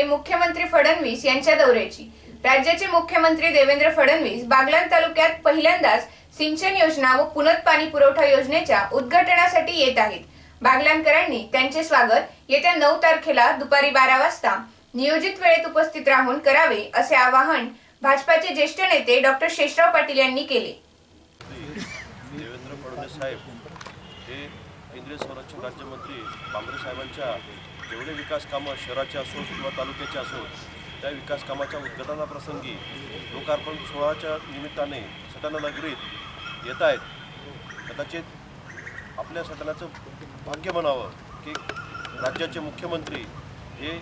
आहे मुख्यमंत्री फडणवीस यांच्या दौऱ्याची. राज्याचे मुख्यमंत्री देवेंद्र फडणवीस बागलाण तालुक्यात पहिल्यांदाच सिंचन योजना व पुनत पाणी पुरवठा योजनेच्या उद्घाटनासाठी येत आहेत. बागलाणकरांनी त्यांचे स्वागत येत्या नऊ तारखेला दुपारी बारा वाजता नियोजित वेळेत उपस्थित राहून करावे असे आवाहन भाजपाचे ज्येष्ठ नेते डॉक्टर शेषराव पाटील यांनी केले. देवेंद्र फडणवीस साहेब हे केंद्रीय संरक्षण राज्यमंत्री बांबरे साहेबांच्या जेवढे विकास कामं शहराचे असो किंवा तालुक्याचे असो त्या विकास कामाच्या उद्घाटनाप्रसंगी लोकार्पण सोहळ्याच्या निमित्ताने सटाणा नगरीत येत आहेत. कदाचित आपल्या सटाणाचं भाग्य म्हणावं की राज्याचे मुख्यमंत्री हे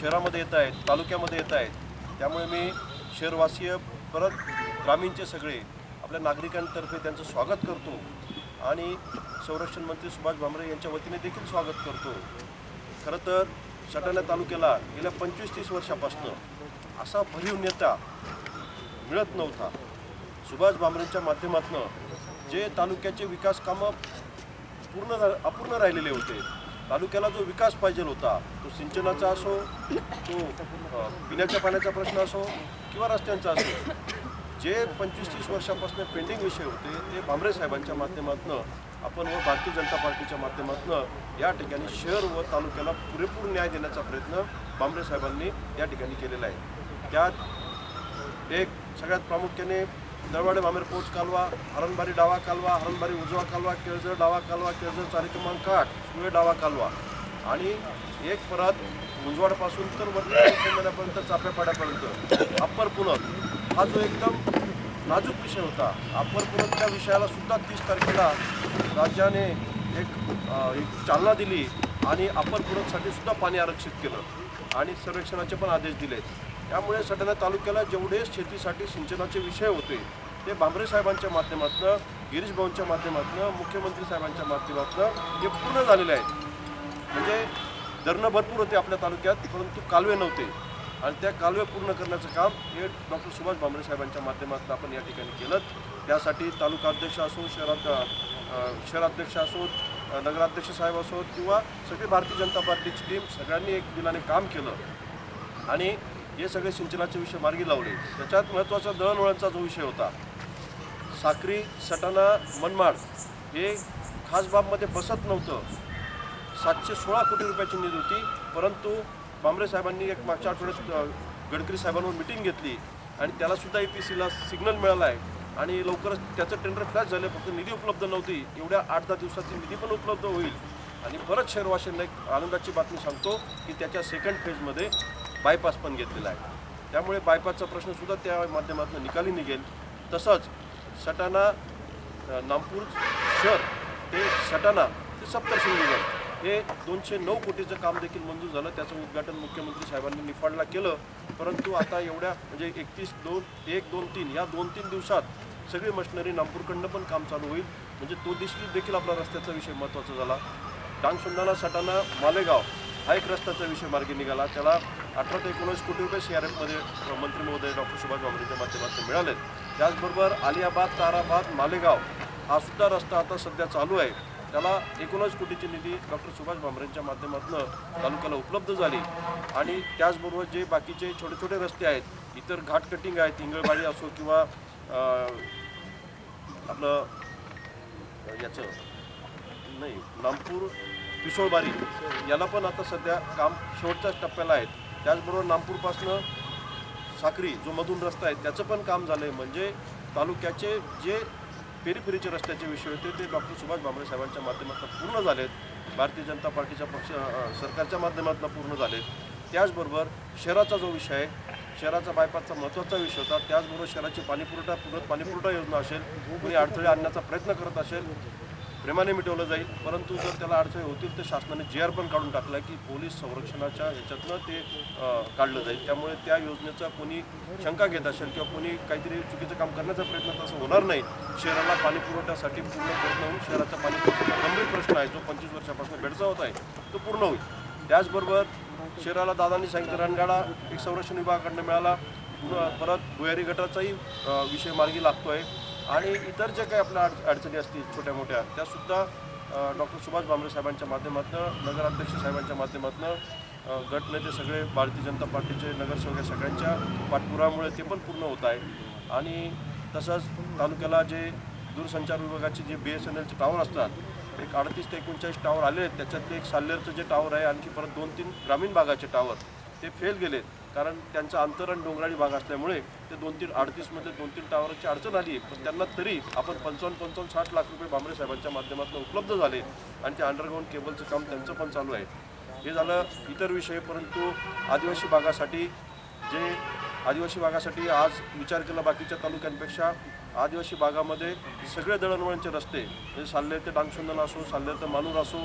शहरामध्ये येत आहेत तालुक्यामध्ये येत आहेत. त्यामुळे मी शहरवासीय परत ग्रामीणचे सगळे आपल्या नागरिकांतर्फे त्यांचं स्वागत करतो. आणि संरक्षण मंत्री सुभाष भामरे यांच्या वतीने देखील स्वागत करतो. खरं तर सटाणा तालुक्याला गेल्या पंचवीस तीस वर्षापासून असा भरीव नेता मिळत नव्हता. सुभाष भामरेंच्या माध्यमातून जे तालुक्याचे विकास कामं पूर्ण अपूर्ण राहिलेले होते. तालुक्याला जो विकास पाहिजे होता तो सिंचनाचा असो तो पिण्याच्या पाण्याचा प्रश्न असो किंवा रस्त्यांचा असो जे पंचवीस तीस वर्षापासून पेंडिंग विषय होते ते भांबरे साहेबांच्या माध्यमातून आपण व भारतीय जनता पार्टीच्या माध्यमातून या ठिकाणी शहर व तालुक्याला पुरेपूर न्याय देण्याचा प्रयत्न भांबरे साहेबांनी या ठिकाणी केलेला आहे. त्यात एक सगळ्यात प्रामुख्याने दळवाडे भामेर पोच कालवा हरणबारी डावा कालवा हरणबारी उजवा कालवा केळझर डावा कालवा केळझर चारी क्रमांक आठ सुळे डावा कालवा. आणि एक परत उंजवाडपासून तर वरती चाप्यापाड्यापर्यंत अप्पर पुनर हा जो एकदम नाजूक विषय होता अप्पर त्या विषयाला सुद्धा तीस तारखेला राज्याने एक एक चालना दिली आणि अपर पुरतसाठी सुद्धा पाणी आरक्षित केलं आणि सर्वेक्षणाचे पण आदेश दिले. त्यामुळे सटाणा तालुक्याला जेवढे शेतीसाठी सिंचनाचे विषय होते ते भांबरे साहेबांच्या माध्यमातून गिरीश भाऊंच्या माध्यमातून मुख्यमंत्री साहेबांच्या माध्यमातून हे पूर्ण झालेले आहेत. म्हणजे धरणं भरपूर होते आपल्या तालुक्यात परंतु कालवे नव्हते. आणि त्या कालवे पूर्ण करण्याचं काम हे डॉक्टर सुभाष भामरे साहेबांच्या माध्यमातून आपण या ठिकाणी केलं. त्यासाठी तालुका अध्यक्ष असो शहरात शहराध्यक्ष असोत नगराध्यक्ष साहेब असोत किंवा सगळी भारतीय जनता पार्टीची टीम सगळ्यांनी एक दिलाने काम केलं. आणि हे सगळे सिंचनाचे विषय मार्गी लावले. त्याच्यात महत्त्वाचा दळणवळणचा जो विषय होता साक्री सटाणा मनमाड हे खास बाबमध्ये बसत नव्हतं. सातशे सोळा कोटी रुपयाची निधी होती परंतु बांबरे साहेबांनी एक मागच्या आठवड्यात गडकरी साहेबांवर मिटिंग घेतली आणि त्याला सुद्धा ए पी सीला सिग्नल मिळाला आहे आणि लवकरच त्याचं टेंडर फ्लॅश झालं फक्त निधी उपलब्ध नव्हती. एवढ्या आठ दहा दिवसाची निधी पण उपलब्ध होईल. आणि परत शहरवाशांना एक आनंदाची बातमी सांगतो की त्याच्या सेकंड फेजमध्ये बायपास पण घेतलेला आहे. त्यामुळे बायपासचा प्रश्नसुद्धा त्या माध्यमातून निकाली निघेल. तसंच सटाणा नामपूर शहर ते सटाणा ते निघेल. हे दोनशे नऊ कोटीचं काम देखील मंजूर झालं. त्याचं उद्घाटन मुख्यमंत्री साहेबांनी निफाडला केलं. परंतु आता एवढ्या म्हणजे एकतीस दोन एक दोन तीन या दोन तीन दिवसात सगळी मशिनरी नागपूरकडनं पण काम चालू होईल. म्हणजे तो देखील देखील आपला रस्त्याचा विषय महत्त्वाचा झाला. डांग सटाना सटाणा मालेगाव हा एक रस्त्याचा विषय मार्गी निघाला. त्याला अठरा ते एकोणीस कोटी रुपये सी आर एफमध्ये मंत्री महोदय डॉक्टर सुभाष भामरेच्या माध्यमातून मिळाले त्याचबरोबर आलियाबाद ताराबाद मालेगाव हा सुद्धा रस्ता आता सध्या चालू आहे. त्याला एकोणीस कोटीची निधी डॉक्टर सुभाष भामरेंच्या माध्यमातून तालुक्याला उपलब्ध झाली. आणि त्याचबरोबर जे बाकीचे छोटे छोटे रस्ते आहेत इतर घाट कटिंग आहेत हिंगळबाडी असो किंवा आपलं याचं नाही नागपूर पिसोळबारी याला पण आता सध्या काम शेवटच्याच टप्प्याला आहेत. त्याचबरोबर नागपूरपासनं साखरी जो मधून रस्ता आहे त्याचं पण काम झालं आहे म्हणजे तालुक्याचे जे पेरीफेरीचे रस्त्याचे विषय होते ते डॉक्टर सुभाष भामरे साहेबांच्या माध्यमातून पूर्ण झालेत. भारतीय जनता पार्टीच्या पक्ष सरकारच्या माध्यमातून पूर्ण झालेत. त्याचबरोबर शहराचा जो विषय आहे शहराचा बायपासचा महत्त्वाचा विषय होता. त्याचबरोबर शहराची पाणीपुरवठा पूर्ण पाणीपुरवठा योजना असेल कोणी अडथळे आणण्याचा प्रयत्न करत असेल प्रेमाने मिटवलं जाईल. परंतु जर त्याला अडचणी होतील तर शासनाने जे आर पण काढून टाकला की पोलीस संरक्षणाच्या ह्याच्यातनं ते काढलं जाईल. त्यामुळे त्या योजनेचा कोणी शंका घेत असेल किंवा कोणी काहीतरी चुकीचं काम करण्याचा प्रयत्न तसं होणार नाही. शहराला पाणी पुरवठ्यासाठी पूर्ण प्रयत्न होऊन शहराचा पाणी पुरवठा गंभीर प्रश्न आहे जो पंचवीस वर्षापासून भेडसावत आहे तो पूर्ण होईल. त्याचबरोबर शहराला दादांनी सांगितलं रणगाडा एक संरक्षण विभागाकडनं मिळाला. पुन्हा परत भुयारी गटाचाही विषय मार्गी लागतो आहे आणि इतर जे काही आपल्या अड अडचणी असतील छोट्या मोठ्या त्यासुद्धा डॉक्टर सुभाष भामरे साहेबांच्या माध्यमातून नगराध्यक्ष साहेबांच्या माध्यमातून गटनेते सगळे भारतीय जनता पार्टीचे नगरसेवक या सगळ्यांच्या पाठपुरामुळे ते पण पूर्ण होत आहे. आणि तसंच तालुक्याला जे दूरसंचार विभागाचे जे बी एस एन एलचे टावर असतात एक अडतीस ते एकोणचाळीस टावर आले आहेत त्याच्यातले एक साल्लेरचं जे टावर आहे आणखी परत दोन तीन ग्रामीण भागाचे टावर ते फेल गेलेत. कारण त्यांचं अंतरण डोंगराळी भाग असल्यामुळे ते दोन तीन अडतीसमध्ये दोन तीन टावरची अडचण आली पण त्यांना तरी आपण पंचावन्न पंचावन्न साठ लाख रुपये बांबरे साहेबांच्या माध्यमातून उपलब्ध झाले आणि ते अंडरग्राऊंड केबलचं काम त्यांचं पण चालू आहे. हे झालं इतर विषय परंतु आदिवासी भागासाठी जे आदिवासी भागासाठी आज विचार केला बाकीच्या तालुक्यांपेक्षा आदिवासी भागामध्ये सगळे दळणवळणचे रस्ते म्हणजे साल्लेर ते डांगसुंदन असो साल्लेर ते मानूर असो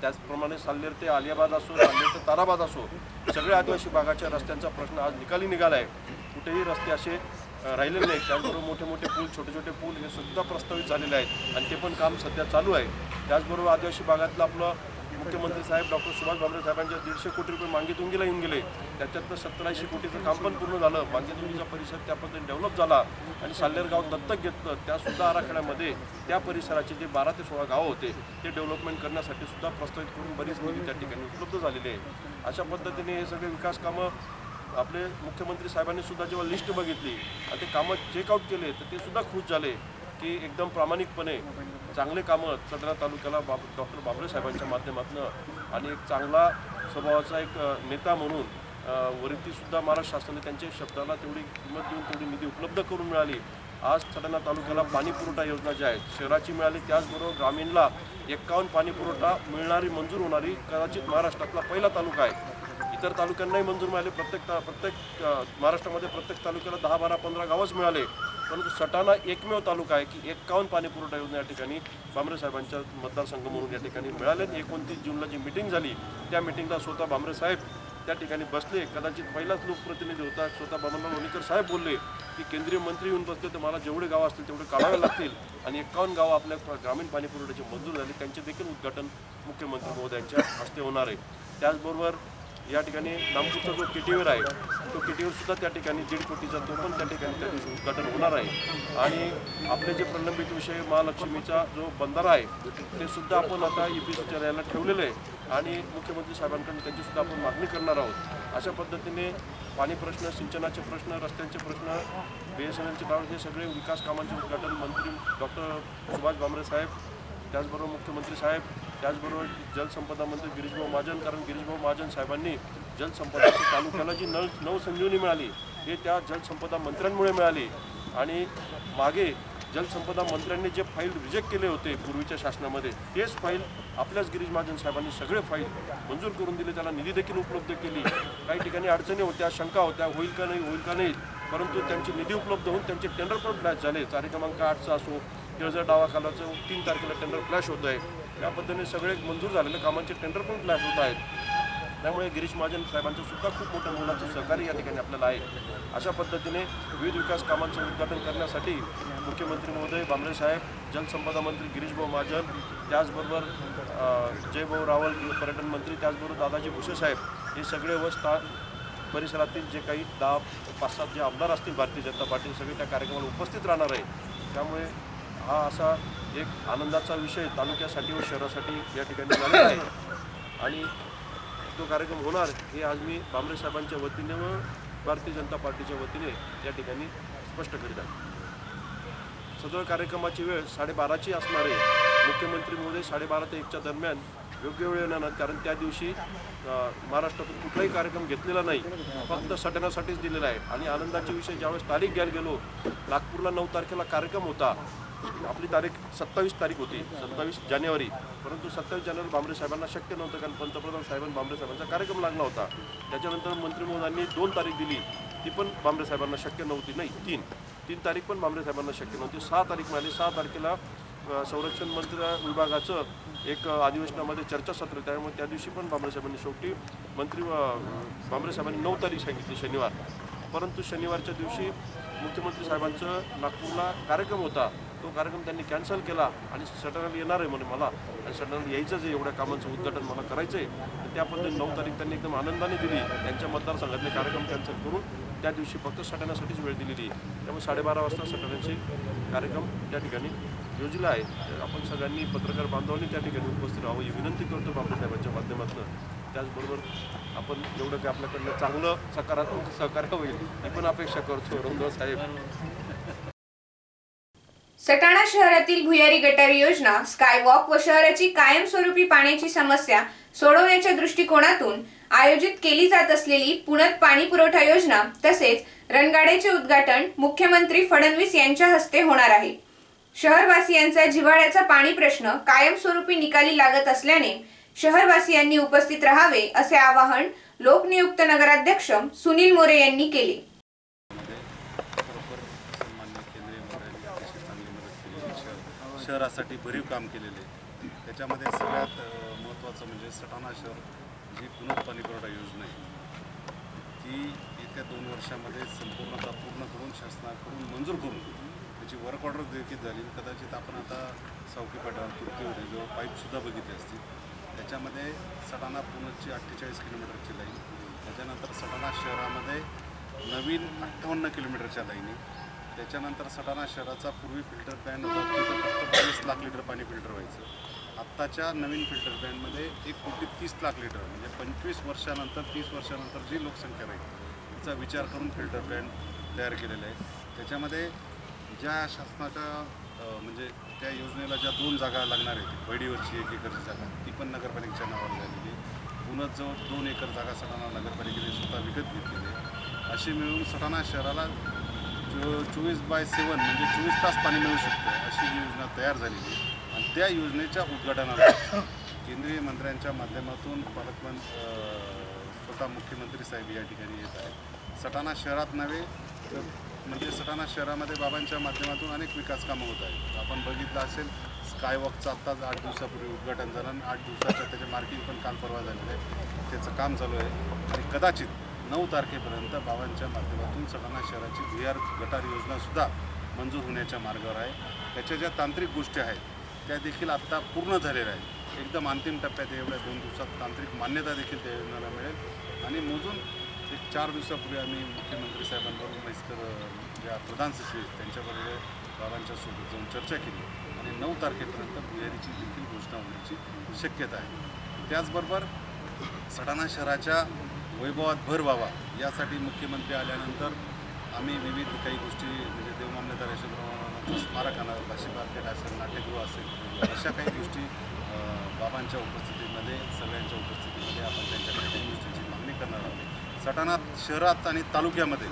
त्याचप्रमाणे साल्लेर ते आलियाबाद असो साल्लेर ते ताराबाद असो सगळ्या आदिवासी भागाच्या रस्त्यांचा प्रश्न आज निकाली निघाला आहे. कुठेही रस्ते असे राहिलेले नाहीत. त्याचबरोबर मोठे मोठे पूल छोटे छोटे पूल हे सुद्धा प्रस्तावित झालेले आहेत. आणि ते पण काम सध्या चालू आहे. त्याचबरोबर आदिवासी भागातलं आपलं मुख्यमंत्री साहेब डॉक्टर सुभाष भामरे साहेबांच्या दीडशे कोटी रुपये मांगेतुंगीला येऊन गेले. त्याच्यातनं सत्तरऐंशी कोटीचं काम पण पूर्ण झालं. मांगेतुंगीचा परिसर त्या पद्धतीने डेव्हलप झाला आणि साल्लेर गाव दत्तक घेतलं. त्यासुद्धा आराखड्यामध्ये त्या परिसराचे जे बारा ते सोळा गावं होते ते डेव्हलपमेंट करण्यासाठी सुद्धा प्रस्तावित करून बरीच निधी त्या ठिकाणी उपलब्ध झालेली आहे. अशा पद्धतीने हे सगळे विकास कामं आपले मुख्यमंत्री साहेबांनी सुद्धा जेव्हा लिस्ट बघितली आणि ते कामं चेकआउट केले तर ते सुद्धा खुश झाले. की एकदम प्रामाणिकपणे चांगले कामं सदरा तालुक्याला बाब डॉक्टर बाबरे साहेबांच्या माध्यमातून आणि एक चांगला स्वभावाचा एक नेता म्हणून अ, महाराष्ट्र शासनाने त्यांच्या शब्दाला तेवढी किंमत देऊन तेवढी निधी उपलब्ध करून मिळाली. आज सटाणा तालुक्याला पाणी पुरवठा योजना ज्या आहेत शहराची मिळाली त्याचबरोबर ग्रामीणला एक्कावन्न पाणी पुरवठा मिळणारी मंजूर होणारी कदाचित महाराष्ट्रातला पहिला तालुका आहे. इतर तालुक्यांनाही मंजूर मिळाले. प्रत्येक ता प्रत्येक महाराष्ट्रामध्ये प्रत्येक तालुक्याला दहा बारा पंधरा गावच मिळाले. परंतु सटाणा एकमेव तालुका आहे की एक्कावन्न पाणी पुरवठा योजना या ठिकाणी भामरे साहेबांच्या मतदारसंघ म्हणून या ठिकाणी मिळाले. एकोणतीस जूनला जी मिटिंग झाली त्या मिटिंगला स्वतः भामरे साहेब त्या ठिकाणी बसले. कदाचित पहिलाच लोकप्रतिनिधी होता. स्वतः बाबांना लोणीकर साहेब बोलले की केंद्रीय मंत्री येऊन बसले तर मला जेवढे गावं असतील तेवढे काढावे लागतील. आणि एकावन्न गावं आपल्या ग्रामीण पाणी पुरवठ्याचे मंजूर झाले. त्यांचे देखील उद्घाटन मुख्यमंत्री महोदयांच्या हस्ते होणार आहे. त्याचबरोबर या ठिकाणी नामपूरचा जो केटीवर आहे तो केटीवर सुद्धा त्या ठिकाणी दीड कोटीचा तो पण त्या ठिकाणी त्या दिवशी उद्घाटन होणार आहे. आणि आपले जे प्रलंबित विषय महालक्ष्मीचा जो बंधारा आहे ते सुद्धा आपण आता ई पी सीच्या न्यायाला ठेवलेलं आहे. आणि मुख्यमंत्री साहेबांकडून त्यांची सुद्धा आपण मागणी करणार आहोत. अशा पद्धतीने पाणी प्रश्न सिंचनाचे प्रश्न रस्त्यांचे प्रश्न बी एस एन एलचे टावर हे सगळे विकास कामांचे उद्घाटन मंत्री डॉक्टर सुभाष भामरे साहेब त्याचबरोबर मुख्यमंत्री साहेब त्याचबरोबर जलसंपदा मंत्री गिरीशभाऊ महाजन कारण गिरीशभाऊ महाजन साहेबांनी जलसंपदाच्या तालुक्याला जी नळ नवसंजीवनी मिळाली हे त्या जलसंपदा मंत्र्यांमुळे मिळाली. आणि मागे जलसंपदा मंत्र्यांनी जे फाईल रिजेक्ट केले होते पूर्वीच्या शासनामध्ये तेच फाईल आपल्याच गिरीश महाजन साहेबांनी सगळे फाईल मंजूर करून दिले. त्याला निधी देखील उपलब्ध केली. काही ठिकाणी अडचणी होत्या शंका होत्या होईल का नाही होईल का नाही परंतु त्यांची निधी उपलब्ध होऊन त्यांचे टेंडर पण फ्लॅश झाले. तारीख क्रमांक आठचा असो केळझर डावाखालाचं तीन तारखेला टेंडर फ्लॅश होत आहे या पद्धतीने सगळे मंजूर झालेले कामांचे टेंडर पण क्लॅश होत आहेत. त्यामुळे गिरीश महाजन साहेबांचं सुद्धा खूप मोठ्या मोलाचं सहकार्य या ठिकाणी आपल्याला आहे. अशा पद्धतीने विविध विकास कामांचं उद्घाटन करण्यासाठी मुख्यमंत्री महोदय बांबळे साहेब जलसंपदा मंत्री गिरीशभाऊ महाजन त्याचबरोबर जयभाऊ रावल पर्यटन मंत्री त्याचबरोबर दादाजी भुसे साहेब हे सगळे व स्था परिसरातील जे काही दहा पाच सात जे आमदार असतील भारतीय जनता पार्टी सगळे त्या कार्यक्रमाला उपस्थित राहणार आहे त्यामुळे हा असा एक आनंदाचा विषय तालुक्यासाठी व शहरासाठी या ठिकाणी झालेला आहे. आणि तो कार्यक्रम होणार हे आज मी बांबरे साहेबांच्या वतीने व भारतीय जनता पार्टीच्या वतीने या ठिकाणी स्पष्ट करीत आहे. सदर कार्यक्रमाची वेळ साडेबाराची असणार आहे. मुख्यमंत्री महोदय साडेबारा ते एकच्या दरम्यान योग्य वेळ येणार कारण त्या दिवशी महाराष्ट्रातून कुठलाही कार्यक्रम घेतलेला नाही. फक्त सटण्यासाठीच दिलेला आहे. आणि आनंदाचे विषय ज्यावेळेस तारीख घ्यायला गेलो नागपूरला नऊ तारखेला कार्यक्रम होता. आपली तारीख सत्तावीस तारीख होती सत्तावीस जानेवारी. परंतु सत्तावीस जानेवारी बांबरे साहेबांना शक्य नव्हतं कारण पंतप्रधान साहेबांनी बांबरे साहेबांचा कार्यक्रम लागला होता. त्याच्यानंतर मंत्री महोदयांनी दोन तारीख दिली ती पण बांबरे साहेबांना शक्य नव्हती नाही तीन. तीन तारीख पण बांबरे साहेबांना शक्य नव्हती. सहा तारीख मिळाली सहा तारखेला संरक्षण मंत्री विभागाचं एक अधिवेशनामध्ये चर्चासत्र त्यामुळे त्या दिवशी पण बांबरे साहेबांनी शेवटी मंत्री अ, बांबरे साहेबांनी नऊ तारीख सांगितली शनिवार. परंतु शनिवारच्या दिवशी मुख्यमंत्री साहेबांचं नागपूरला कार्यक्रम होता. तो कार्यक्रम त्यांनी कॅन्सल केला आणि सटनाला येणार आहे म्हणे मला. आणि सटनाला यायचंच आहे एवढ्या कामाचं उद्घाटन मला करायचं आहे त्या पद्धतीने नऊ तारीख त्यांनी एकदम आनंदाने दिली. त्यांच्या मतदारसंघातले कार्यक्रम कॅन्सल करून त्या दिवशी फक्त सटण्यासाठीच वेळ दिलेली आहे. त्यामुळे साडेबारा वाजता सटण्याचे कार्यक्रम त्या ठिकाणी योजला आहे. आपण सगळ्यांनी पत्रकार बांधवांनी त्या ठिकाणी उपस्थित राहावं ही विनंती करतो बाबासाहेबांच्या माध्यमातून. त्याचबरोबर आपण जेवढं काही आपल्याकडनं चांगलं सकारात्मक सहकार्य होईल ही पण अपेक्षा करतो. रंगसाहेब साहेब. सटाणा शहरातील भुयारी गटारी योजना स्कायवॉक व शहराची कायमस्वरूपी पाण्याची समस्या सोडवण्याच्या दृष्टिकोनातून आयोजित केली जात असलेली पुण्यात पाणी पुरवठा योजना तसेच रणगाड्याचे उद्घाटन मुख्यमंत्री फडणवीस यांच्या हस्ते होणार आहे. शहरवासियांचा जिव्हाळ्याचा पाणी प्रश्न कायमस्वरूपी निकाली लागत असल्याने शहरवासियांनी उपस्थित राहावे असे आवाहन लोकनियुक्त नगराध्यक्ष सुनील मोरे यांनी केले खरोखर सन्मान्य केंद्रीय मंत्र्यांनी अतिशय चांगली मदत केलेली शहर शहरासाठी भरीव काम केलेले आहे. त्याच्यामध्ये सगळ्यात महत्त्वाचं म्हणजे सटाणा शहर जी पुनर्पाणी पुरवठा योजना आहे. ती येत्या दोन वर्षामध्ये संपूर्णतः पूर्ण करून शासनाकडून मंजूर करून त्याची वर्क ऑर्डर देखील झाली. कदाचित आपण आता सावकी पाटावर तुर्तीवर जवळ पाईपसुद्धा बघितले असतील. त्याच्यामध्ये सटाणा पुणची अठ्ठेचाळीस किलोमीटरची लाईन त्याच्यानंतर सटाणा शहरामध्ये नवीन अठ्ठावन्न किलोमीटरच्या लाईनी त्याच्यानंतर सटाणा शहराचा पूर्वी फिल्टर प्लॅन होता. तिथं फक्त बावीस लाख लिटर पाणी फिल्टर व्हायचं. आत्ताच्या नवीन फिल्टर प्लॅनमध्ये एक कोटी तीस लाख लिटर म्हणजे पंचवीस वर्षानंतर तीस वर्षानंतर जी लोकसंख्या राहील तिचा विचार करून फिल्टर प्लॅन तयार केलेला आहे त्याच्यामध्ये ज्या शासनाच्या म्हणजे त्या योजनेला ज्या दोन जागा लागणार आहेत बैडीवरची एक एकरची जागा ती पण नगरपालिकेच्या नावावर झालेली आहे. जवळ दोन एकर जागा सटाणा नगरपालिकेने स्वतः विकत घेतलेली आहे. अशी मिळून सटाणा शहराला चोवीस बाय सेवन म्हणजे चोवीस तास पाणी मिळू शकतं अशी योजना तयार झालेली आहे. आणि त्या योजनेच्या उद्घाटनाला केंद्रीय मंत्र्यांच्या माध्यमातून पालकमंत्री स्वतः मुख्यमंत्री साहेब या ठिकाणी येत आहेत. सटाणा शहरात नव्हे तर म्हणजे सटाणा शहरामध्ये बाबांच्या माध्यमातून अनेक विकास कामं होत आहेत. आपण बघितलं असेल स्कायवॉकचं आत्ताच आठ दिवसापूर्वी उद्घाटन झालं आणि आठ दिवसाच्या त्याचे मार्किंग पण काल परवा झालेलं आहे. त्याचं काम चालू आहे. आणि कदाचित नऊ तारखेपर्यंत बाबांच्या माध्यमातून सटाणा शहराची व्ही आर गटार योजनासुद्धा मंजूर होण्याच्या मार्गावर आहे. त्याच्या ज्या तांत्रिक गोष्टी आहेत त्या देखील आत्ता पूर्ण झालेल्या आहेत. एकदम अंतिम टप्प्यात एवढ्या दोन दिवसात तांत्रिक मान्यता देखील त्या योजनेला मिळेल. आणि मोजून एक चार दिवसापूर्वी आम्ही मुख्यमंत्री साहेबांबरोबर म्हैसकर ज्या प्रधान सचिव आहेत त्यांच्याबरोबर बाबांच्या सोबत जाऊन चर्चा केली. आणि नऊ तारखेपर्यंत भुयारीची देखील घोषणा होण्याची शक्यता आहे. त्याचबरोबर सटाणा शहराच्या वैभवात भर व्हावा यासाठी मुख्यमंत्री आल्यानंतर आम्ही विविध काही गोष्टी म्हणजे देवमान्यता यशवंतरावांचं स्मारक आणा भाषी मार्केट असेल नाट्यगृह असेल अशा काही गोष्टी बाबांच्या उपस्थितीमध्ये सगळ्यांच्या उपस्थितीमध्ये आपण त्यांच्याकडे काही गोष्टींची मागणी करणार आहोत. सटाणा शहरात आणि तालुक्यामध्ये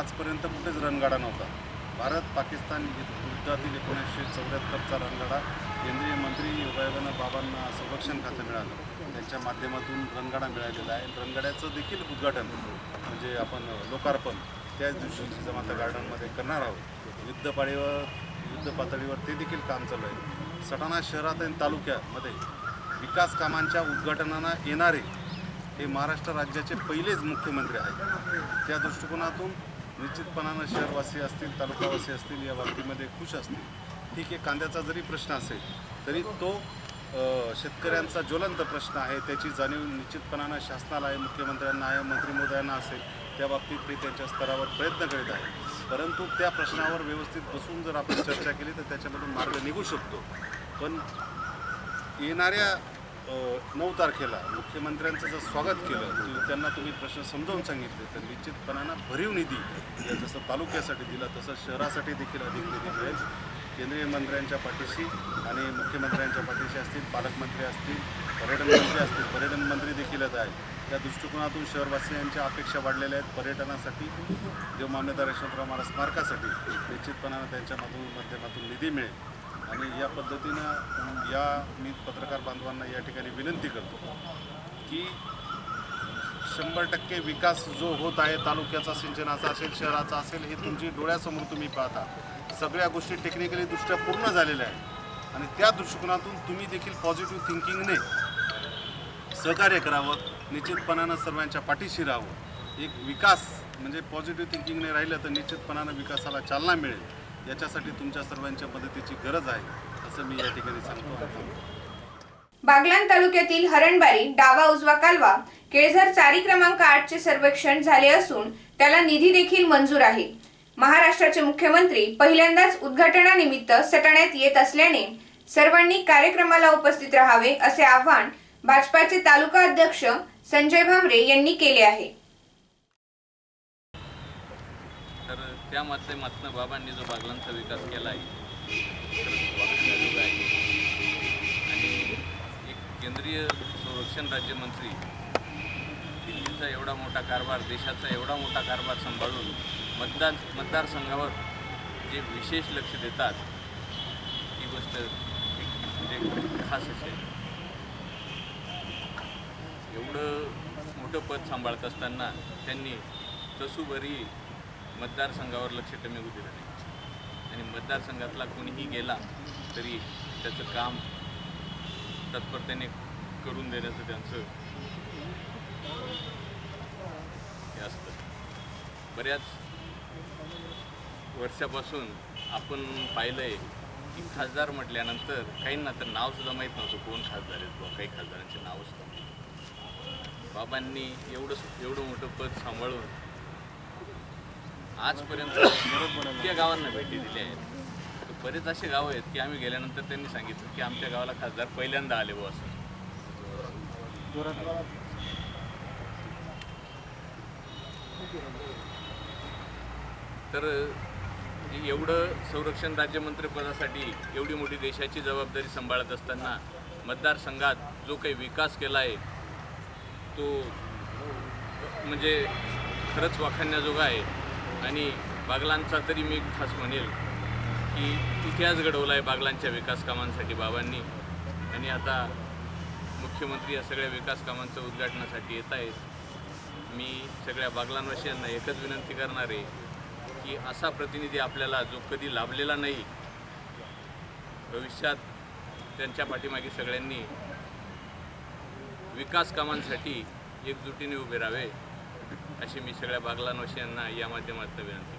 आजपर्यंत कुठेच रणगाडा नव्हता. भारत पाकिस्तान युद्धातील एकोणीसशे चौऱ्याहत्तरचा रणगाडा केंद्रीय मंत्री योगायोगानं बाबांना संरक्षण खातं मिळालं. त्यांच्या माध्यमातून रणगाडा मिळालेला आहे. रणगाड्याचं देखील उद्घाटन म्हणजे आपण लोकार्पण. त्याच दिवशी जमाता गार्डनमध्ये करणार आहोत. युद्धपाळीवर युद्ध पातळीवर ते देखील काम चालू आहे. सटाणा शहरात आणि तालुक्यामध्ये विकास कामांच्या उद्घाटनांना येणारे हे महाराष्ट्र राज्याचे पहिलेच मुख्यमंत्री आहेत. त्या दृष्टिकोनातून निश्चितपणानं शहरवासी असतील तालुकावासी असतील या बाबतीमध्ये खुश असतील. ठीक आहे कांद्याचा जरी प्रश्न असेल तरी तो शेतकऱ्यांचा ज्वलंत प्रश्न आहे. त्याची जाणीव निश्चितपणानं शासनाला आहे मुख्यमंत्र्यांना आहे मंत्री महोदयांना असेल त्या बाबतीत ते त्यांच्या स्तरावर प्रयत्न करीत आहे परंतु त्या प्रश्नावर व्यवस्थित बसून जर आपण चर्चा केली तर त्याच्यामधून मार्ग निघू शकतो. पण येणाऱ्या नऊ तारखेला मुख्यमंत्र्यांचं जर स्वागत केलं की त्यांना तुम्ही प्रश्न समजावून सांगितले तर निश्चितपणानं भरीव निधी जसं तालुक्यासाठी दिला तसं शहरासाठी देखील अधिक निधी मिळेल. केंद्रीय मंत्र्यांच्या पाठीशी आणि मुख्यमंत्र्यांच्या पाठीशी असतील पालकमंत्री असतील पर्यटन मंत्री असतील पर्यटन मंत्री देखील आहे आहेत. त्या दृष्टिकोनातून शहरवासियांच्या अपेक्षा वाढलेल्या आहेत. पर्यटनासाठी देव मान्यता यशवंतराव महाराज स्मारकासाठी निश्चितपणानं त्यांच्यामधून माध्यमातून निधी मिळेल. आणि या पद्धतीनं या मी पत्रकार बांधवांना या ठिकाणी विनंती करतो की शंभर टक्के विकास जो होत आहे तालुक्याचा सिंचनाचा असेल शहराचा असेल हे तुमची डोळ्यासमोर तुम्ही पाहता. सगळ्या गोष्टी टेक्निकली दृष्ट्या पूर्ण झालेल्या आहेत. आणि त्या दृष्टिकोनातून तुम्ही देखील पॉझिटिव्ह थिंकिंगने सहकार्य करावं निश्चितपणानं सर्वांच्या पाठीशी राहावं. एक विकास म्हणजे पॉझिटिव्ह थिंकिंगने राहिलं तर निश्चितपणानं विकासाला चालना मिळेल. याच्यासाठी तुमच्या सर्वांच्या मदतीची गरज आहे असं मी या ठिकाणी सांगतो. आणि बागलाण तालुक्यातील हरणबारी डावा उजवा कालवा केळझर चारी क्रमांक आठचे सर्वेक्षण झाले असून त्याला निधी देखील मंजूर आहे. महाराष्ट्राचे मुख्यमंत्री पहिल्यांदाच उद्घाटनानिमित्त सटाण्यात येत असल्याने सर्वांनी कार्यक्रमाला उपस्थित राहावे असे आवाहन भाजपाचे तालुका अध्यक्ष संजय भामरे यांनी केले आहे. तर त्या माध्यमातून बाबांनी जो बागलांचा विकास केला आहे आहे आणि एक केंद्रीय संरक्षण राज्यमंत्री दिल्लीचा एवढा मोठा कारभार देशाचा एवढा मोठा कारभार सांभाळून मतदान मतदारसंघावर जे विशेष लक्ष देतात ती गोष्ट एक म्हणजे खास असेल एवढं मोठं पद सांभाळत असताना त्यांनी तसूभरी मतदारसंघावर लक्ष कमी होऊ दिलं नाही. आणि मतदारसंघातला कोणीही गेला तरी त्याचं काम तत्परतेने करून देण्याचं त्यांचं हे असतं. बऱ्याच वर्षापासून आपण पाहिलं आहे की खासदार म्हटल्यानंतर काहींना तर नावसुद्धा माहीत नव्हतं कोण खासदार आहेत किंवा काही खासदारांचे नावसुद्धा माहीत बाबांनी एवढं एवढं मोठं पद सांभाळून आजपर्यंत त्या गावांना भेटी दिल्या आहेत. बरेच असे गाव आहेत की आम्ही गेल्यानंतर त्यांनी सांगितलं की आमच्या गावाला खासदार पहिल्यांदा आले बुवा असं. तर एवढं संरक्षण राज्यमंत्रीपदासाठी एवढी मोठी देशाची जबाबदारी सांभाळत असताना मतदारसंघात जो काही विकास केला आहे तो म्हणजे खरंच वाखाणण्याजोगा आहे. आणि बागलांचा तरी मी खास म्हणेल की इतिहास घडवला आहे बागलांच्या विकास कामांसाठी बाबांनी. आणि आता मुख्यमंत्री या सगळ्या विकास कामांचं उद्घाटनासाठी येत आहेत मी सगळ्या बागलांवासियांना एकच विनंती करणार आहे की असा प्रतिनिधी आपल्याला जो कधी लाभलेला नाही भविष्यात त्यांच्या पाठीमागे सगळ्यांनी विकास कामांसाठी एकजुटीने उभे राहावे अशी मी सगळ्या बागलांवासियांना या माध्यमातून विनंती